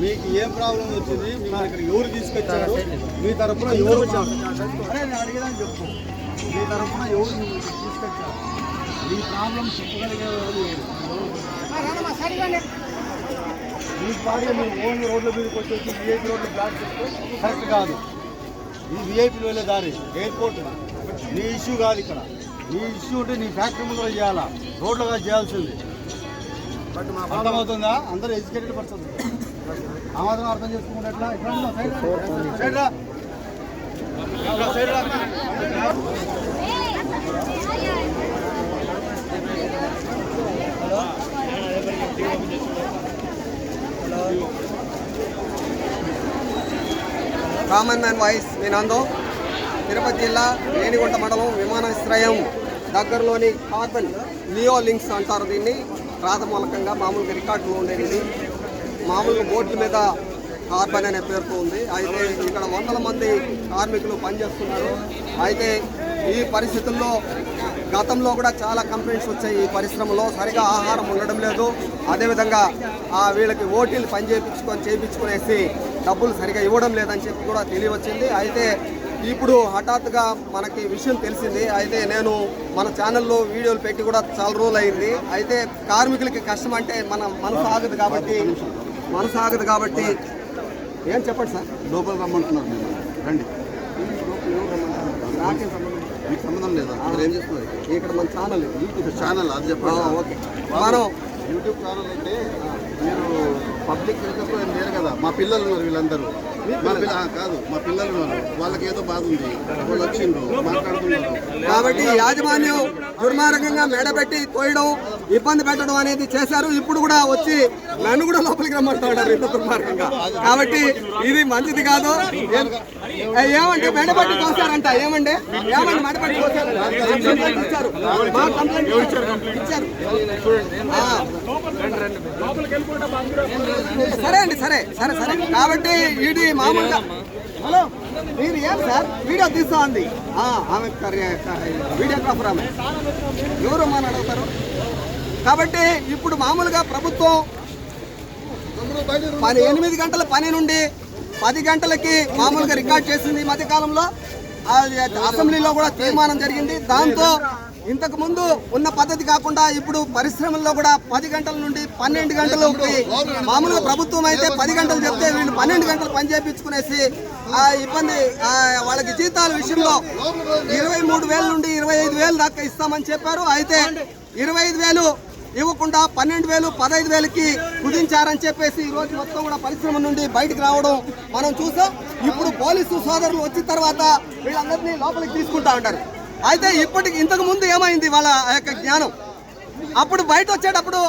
మీకు ఏం ప్రాబ్లం వచ్చింది మిమ్మల్ని ఇక్కడ ఎవరు తీసుకొచ్చారు మీ తరపున ఎవరు అరే నేను అడిగేదని చెప్పు. మీ తరపున ఎవరు తీసుకొచ్చారు? మీ ప్రాబ్లం చెప్పగలిగే? మీ పాడే మీ ఓన్ రోడ్ల మీదకి వచ్చేసి విఐపి రోడ్లు బ్లాక్ చేస్తే కరెక్ట్ కాదు. ఇది విఐపి వెళ్ళే దారి ఎయిర్పోర్ట్. నీ ఇష్యూ కాదు ఇక్కడ. నీ ఇష్యూ ఉంటే నీ ఫ్యాక్టరీ ముందు చేయాలా? రోడ్లుగా చేయాల్సింది. అర్థమవుతుందా? అందరూ ఎడ్యుకేటెడ్ పర్సన్ ఆమాదం అర్థం చేసుకుంటే ఎట్లా? ఎట్లా కామన్ మ్యాన్ వాయిస్ నేనందో తిరుపతి జిల్లా రేణిగుంట మండలం విమానాశ్రయం దగ్గరలోని కార్బన్ నియో లింక్స్ అంటారు దీన్ని. ప్రాథమూలకంగా మామూలుగా రికార్డులో ఉండేది మామూలుగా బోట్ల మీద కార్బన్ అనే పేరుతో ఉంది. అయితే ఇక్కడ వందల మంది కార్మికులు పనిచేస్తున్నారు. అయితే ఈ పరిస్థితుల్లో గతంలో కూడా చాలా కంప్లైంట్స్ వచ్చాయి ఈ పరిశ్రమలో. సరిగా ఆహారం ఉండడం లేదు. అదేవిధంగా ఆ వీళ్ళకి ఓటీలు పని చేయించుకొని చేయించుకునేసి డబ్బులు సరిగా ఇవ్వడం లేదని చెప్పి కూడా తెలియవచ్చింది. అయితే ఇప్పుడు హఠాత్తుగా మనకి విషయం తెలిసింది. అయితే నేను మన ఛానల్లో వీడియోలు పెట్టి కూడా చాలా రోజులు అయింది అయితే కార్మికులకి కష్టం అంటే మన మనసు ఆగదు కాబట్టి మనసు ఆగదు కాబట్టి ఏం చెప్పండి సార్? లోపల రమ్మంటున్నారు మీరు. రండి. నాకేం సంబంధం? మీకు సంబంధం లేదా? మీరు ఏం చేస్తున్నారు? ఇక్కడ మన ఛానల్ యూట్యూబ్ ఛానల్ అది చెప్పండి ఓకే. మనం యూట్యూబ్ ఛానల్ అంటే మీరు పబ్లిక్ వెళ్తూ ఏం లేరు కదా. మా పిల్లలు ఉన్నారు వీళ్ళందరూ. మా పిల్ల కాదు మా పిల్లలు ఉన్నారు. వాళ్ళకి ఏదో బాధ ఉంది. వాళ్ళు వచ్చిండ్రు మాట్లాడుతున్నారు. కాబట్టి యాజమాన్యం దుర్మార్గంగా మెడబెట్టి కోయడం ఇబ్బంది పెట్టడం అనేది చేశారు. ఇప్పుడు కూడా వచ్చి నన్ను కూడా లోపలికి రమ్మంటున్నారు ఇంత దుర్మార్గంగా. కాబట్టి ఇది మంచిది కాదు. ఏమంటే మెడబెట్టి కోసారంట ఏమండి? ఏమండి? మెడబెట్టి కంప్లైంట్ ఇచ్చారు సరే అండి సరే సరే సరే. కాబట్టి ఇది మామూలుగా హలో మీరు ఏం సార్? వీడియో తీస్తా ఉంది ఆమె వీడియోగ్రాఫర్ ఆమె. ఎవరు మన అడుగుతారు? కాబట్టి ఇప్పుడు మామూలుగా ప్రభుత్వం పది ఎనిమిది గంటల పని నుండి పది గంటలకి మామూలుగా రికార్డ్ చేసింది ఈ మధ్యకాలంలో. అది అసెంబ్లీలో కూడా తీర్మానం జరిగింది. దాంతో ఇంతకు ముందు ఉన్న పద్ధతి కాకుండా ఇప్పుడు పరిశ్రమల్లో కూడా పది గంటల నుండి పన్నెండు గంటలు మామూలుగా ప్రభుత్వం అయితే పది గంటలు చెప్తే వీళ్ళు పన్నెండు గంటలు పని చేయించుకునేసి ఆ ఇబ్బంది వాళ్ళకి జీతాల విషయంలో ఇరవై మూడు వేల నుండి ఇరవై ఐదు వేలు దాకా ఇస్తామని చెప్పారు అయితే ఇరవై ఐదు వేలు ఇవ్వకుండా పన్నెండు వేలు పదహైదు వేలకి కుదించారని చెప్పేసి ఈరోజు రోజు మొత్తం కూడా పరిశ్రమ నుండి బయటకు రావడం మనం చూసాం ఇప్పుడు పోలీసు సోదరులు వచ్చిన తర్వాత వీళ్ళందరినీ లోపలికి తీసుకుంటా ఉంటారు అయితే ఇప్పటికి ఇంతకు ముందు ఏమైంది వాళ్ళ యొక్క జ్ఞానం? అప్పుడు బయట వచ్చేటప్పుడు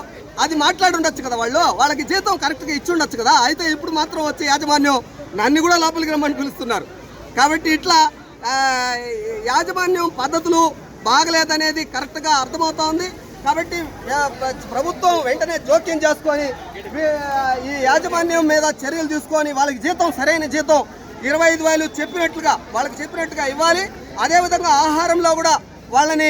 అది మాట్లాడి ఉండొచ్చు కదా వాళ్ళు? వాళ్ళకి జీతం కరెక్ట్గా ఇచ్చి ఉండొచ్చు కదా? అయితే ఇప్పుడు మాత్రం వచ్చే యాజమాన్యం నన్ను కూడా లోపలికి రమ్మని పిలుస్తున్నారు. కాబట్టి ఇట్లా యాజమాన్యం పద్ధతులు బాగలేదనేది కరెక్ట్గా అర్థమవుతోంది. కాబట్టి ప్రభుత్వం వెంటనే జోక్యం చేసుకొని ఈ యాజమాన్యం మీద చర్యలు తీసుకొని వాళ్ళకి జీతం సరైన జీతం ఇరవై ఐదు వేలు చెప్పినట్లుగా వాళ్ళకి చెప్పినట్టుగా ఇవ్వాలి. అదేవిధంగా ఆహారంలో కూడా వాళ్ళని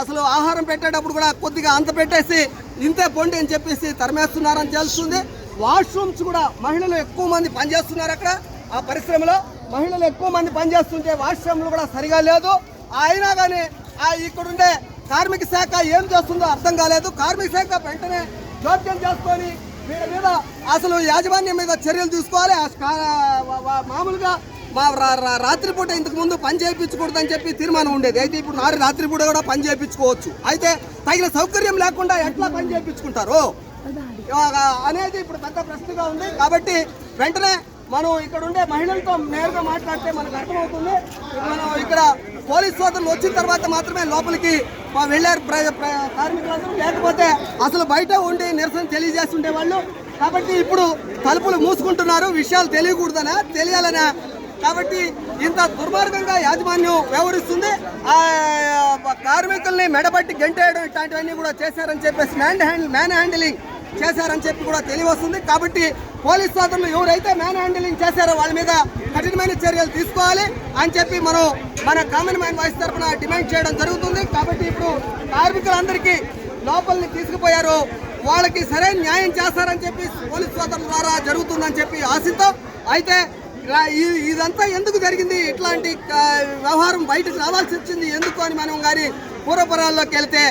అసలు ఆహారం పెట్టేటప్పుడు కూడా కొద్దిగా అంత పెట్టేసి ఇంతే పొండి అని చెప్పేసి తరిమేస్తున్నారని తెలుస్తుంది. వాష్రూమ్స్ కూడా మహిళలు ఎక్కువ మంది పనిచేస్తున్నారు అక్కడ. ఆ పరిశ్రమలో మహిళలు ఎక్కువ మంది పనిచేస్తుంటే వాష్రూమ్లు కూడా సరిగా లేదు. అయినా కానీ ఆ ఇక్కడుండే కార్మిక శాఖ ఏం చేస్తుందో అర్థం కాలేదు. కార్మిక శాఖ వెంటనే జోక్యం చేసుకొని వీళ్ళ మీద అసలు యాజమాన్యం మీద చర్యలు తీసుకోవాలి. ఆ మామూలుగా మా రాత్రిపూట ఇంతకు ముందు పని చేయించకూడదని చెప్పి తీర్మానం ఉండేది. అయితే ఇప్పుడు నాడు రాత్రిపూట కూడా పని చేయించుకోవచ్చు. అయితే తగిన సౌకర్యం లేకుండా ఎట్లా పని చేయించుకుంటారు? అనేది ఇప్పుడు పెద్ద ప్రశ్నగా ఉంది. కాబట్టి వెంటనే మనం ఇక్కడ ఉండే మహిళలతో నేరుగా మాట్లాడితే మనకు అర్థమవుతుంది. మనం ఇక్కడ పోలీస్ సోదరులు వచ్చిన తర్వాత మాత్రమే లోపలికి వెళ్ళారు కార్మికులందరూ. లేకపోతే అసలు బయట ఉండి నిరసన తెలియజేస్తుండే వాళ్ళు కాబట్టి ఇప్పుడు తలుపులు మూసుకుంటున్నారు. విషయాలు తెలియకూడదనా తెలియాలనే కాబట్టి ఇంత దుర్మార్గంగా యాజమాన్యం వ్యవహరిస్తుంది. ఆ కార్మికుల్ని మెడబట్టి గెంటేయడం ఇట్లాంటివన్నీ కూడా చేశారని చెప్పేసి మ్యాన్ హ్యాండ్ మ్యాన్ హ్యాండిలింగ్ చేశారని చెప్పి కూడా తెలియవస్తుంది. కాబట్టి పోలీస్ సోదరులు ఎవరైతే మ్యాన్ హ్యాండిలింగ్ చేశారో వాళ్ళ మీద కఠినమైన చర్యలు తీసుకోవాలి అని చెప్పి మనం మన కామన్ మ్యాన్ వాయిస్ తరఫున డిమాండ్ చేయడం జరుగుతుంది. కాబట్టి ఇప్పుడు కార్మికులందరికీ లోపలిని తీసుకుపోయారు. వాళ్ళకి సరైన న్యాయం చేస్తారని చెప్పి పోలీస్ సోదరుల ద్వారా జరుగుతుందని చెప్పి ఆశతో అయితే ఇదంతా ఎందుకు జరిగింది? ఇట్లాంటి వ్యవహారం బయటకు రావాల్సి వచ్చింది ఎందుకు అని మనం గారి పూర్వపురాల్లోకి వెళ్తే